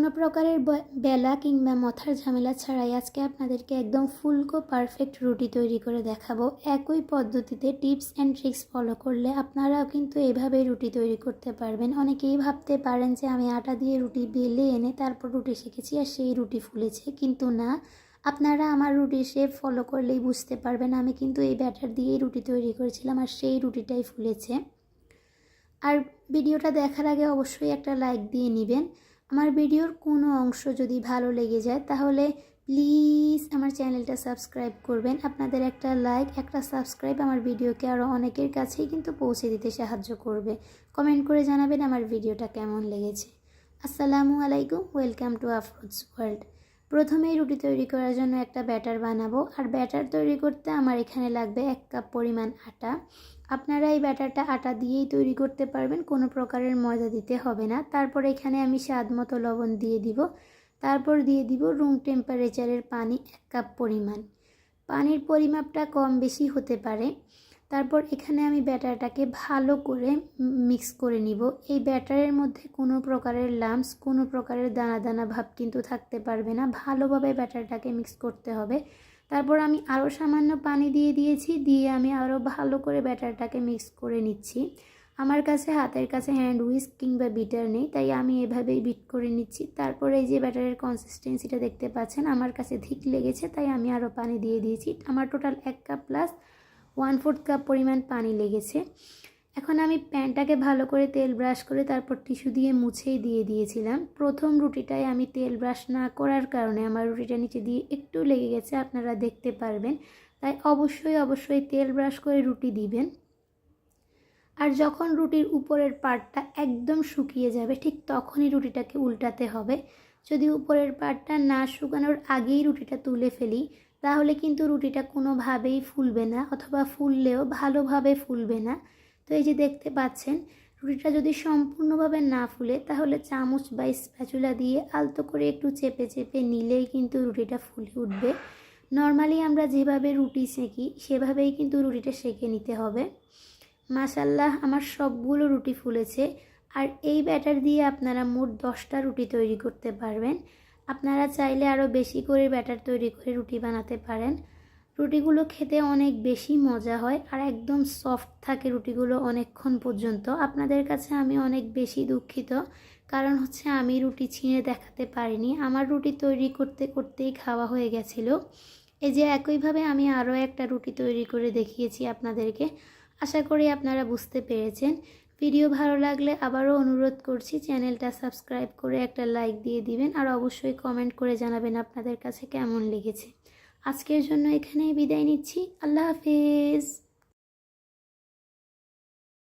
কোনো প্রকারের বেলা কিংবা মথার ঝামেলা ছাড়াই আজকে আপনাদেরকে একদম ফুলকো পারফেক্ট রুটি তৈরি করে দেখাবো। একই পদ্ধতিতে টিপস অ্যান্ড ট্রিক্স ফলো করলে আপনারাও কিন্তু এভাবে রুটি তৈরি করতে পারবেন। অনেকেই ভাবতে পারেন যে আমি আটা দিয়ে রুটি বেলে এনে তারপর রুটি শিখেছি আর সেই রুটি ফুলেছে, কিন্তু না। আপনারা আমার রুটির শেপ ফলো করলেই বুঝতে পারবেন আমি কিন্তু এই ব্যাটার দিয়েই রুটি তৈরি করেছিলাম আর সেই রুটিটাই ফুলেছে। আর ভিডিওটা দেখার আগে অবশ্যই একটা লাইক দিয়ে নেবেন। আমার ভিডিওর কোনো অংশ যদি ভালো লেগে যায়, তাহলে প্লিজ আমার চ্যানেলটা সাবস্ক্রাইব করবেন। আপনাদের একটা লাইক, একটা সাবস্ক্রাইব আমার ভিডিওকে আরও অনেকের কাছেই কিন্তু পৌঁছে দিতে সাহায্য করবে। কমেন্ট করে জানাবেন আমার ভিডিওটা কেমন লেগেছে। আসসালামু আলাইকুম, ওয়েলকাম টু আফরোজ ওয়ার্ল্ড। প্রথমেই রুটি তৈরি করার জন্য একটা ব্যাটার বানাবো। আর ব্যাটার তৈরি করতে আমার এখানে লাগবে এক কাপ পরিমাণ আটা। আপনারা এই ব্যাটারটা আটা দিয়েই তৈরি করতে পারবেন, কোনো প্রকারের ময়দা দিতে হবে না। তারপর এখানে আমি স্বাদ মতো লবণ দিয়ে দিব। তারপর দিয়ে দিব রুম টেম্পারেচারের পানি এক কাপ পরিমাণ। পানির পরিমাপটা কম বেশি হতে পারে। তারপর এখানে আমি ব্যাটারটাকে ভালো করে মিক্স করে নিব। এই ব্যাটারের মধ্যে কোনো প্রকারের লাম্পস, কোনো প্রকারের দানা দানা ভাব কিন্তু থাকতে পারবে না। ভালোভাবে ব্যাটারটাকে মিক্স করতে হবে। তারপর আমি আরও সামান্য পানি দিয়ে দিয়েছি, দিয়ে আমি আরও ভালো করে ব্যাটারটাকে মিক্স করে নিচ্ছি। আমার কাছে, হাতের কাছে হ্যান্ড উইস্ক কিংবা বিটার নেই, তাই আমি এভাবেই বিট করে নিচ্ছি। তারপরে এই যে ব্যাটারের কনসিস্টেন্সিটা দেখতে পাচ্ছেন, আমার কাছে ধিক লেগেছে, তাই আমি আরও পানি দিয়ে দিয়েছি। আমার টোটাল এক cup plus one fourth cup পরিমাণ পানি লেগেছে। এখন আমি প্যানটাকে ভালো করে তেল ব্রাশ করে তারপর টিস্যু দিয়ে মুছেই দিয়ে দিয়েছিলাম। প্রথম রুটিটায় আমি তেল ব্রাশ না করার কারণে আমার রুটিটা নিচে দিয়ে একটু লেগে গেছে, আপনারা দেখতে পারবেন। তাই অবশ্যই অবশ্যই তেল ব্রাশ করে রুটি দিবেন। আর যখন রুটির উপরের পার্টটা একদম শুকিয়ে যাবে, ঠিক তখনই রুটিটাকে উল্টাতে হবে। যদি উপরের পার্টটা না শুকানোর আগেই রুটিটা তুলে ফেলি তাহলে কিন্তু রুটিটা কোনোভাবেই ফুলবে না অথবা ফুললেও ভালোভাবে ফুলবে না। তো এই যে দেখতে পাচ্ছেন, রুটিটা যদি সম্পূর্ণভাবে না ফুলে তাহলে চামচ বা স্প্যাচুলা দিয়ে আলতো করে একটু চেপে চেপে নিলেই কিন্তু রুটিটা ফুলে উঠবে। নর্মালি আমরা যেভাবে রুটি সেঁকি সেভাবেই কিন্তু রুটিটা সেঁকে নিতে হবে। মাসাল্লাহ আমার সবগুলো রুটি ফুলেছে। আর এই ব্যাটার দিয়ে আপনারা মোট দশটা রুটি তৈরি করতে পারবেন। আপনারা চাইলে আরও বেশি করে ব্যাটার তৈরি করে রুটি বানাতে পারেন। রুটিগুলো খেতে অনেক বেশি মজা হয় আর একদম সফট থাকে রুটিগুলো অনেকক্ষণ পর্যন্ত। আপনাদের কাছে আমি অনেক বেশি দুঃখিত, কারণ হচ্ছে আমি রুটি ছিঁড়ে দেখাতে পারিনি। আমার রুটি তৈরি করতে করতেই খাওয়া হয়ে গেছিল। এই যে একইভাবে আমি আরও একটা রুটি তৈরি করে দেখিয়েছি আপনাদেরকে। আশা করি আপনারা বুঝতে পেরেছেন। ভিডিও ভালো লাগলে আবারও অনুরোধ করছি চ্যানেলটা সাবস্ক্রাইব করে একটা লাইক দিয়ে দিবেন আর অবশ্যই কমেন্ট করে জানাবেন আপনাদের কাছে কেমন লেগেছে। আজকের জন্য এখানেই বিদায় নিচ্ছি। আল্লাহ হাফেজ।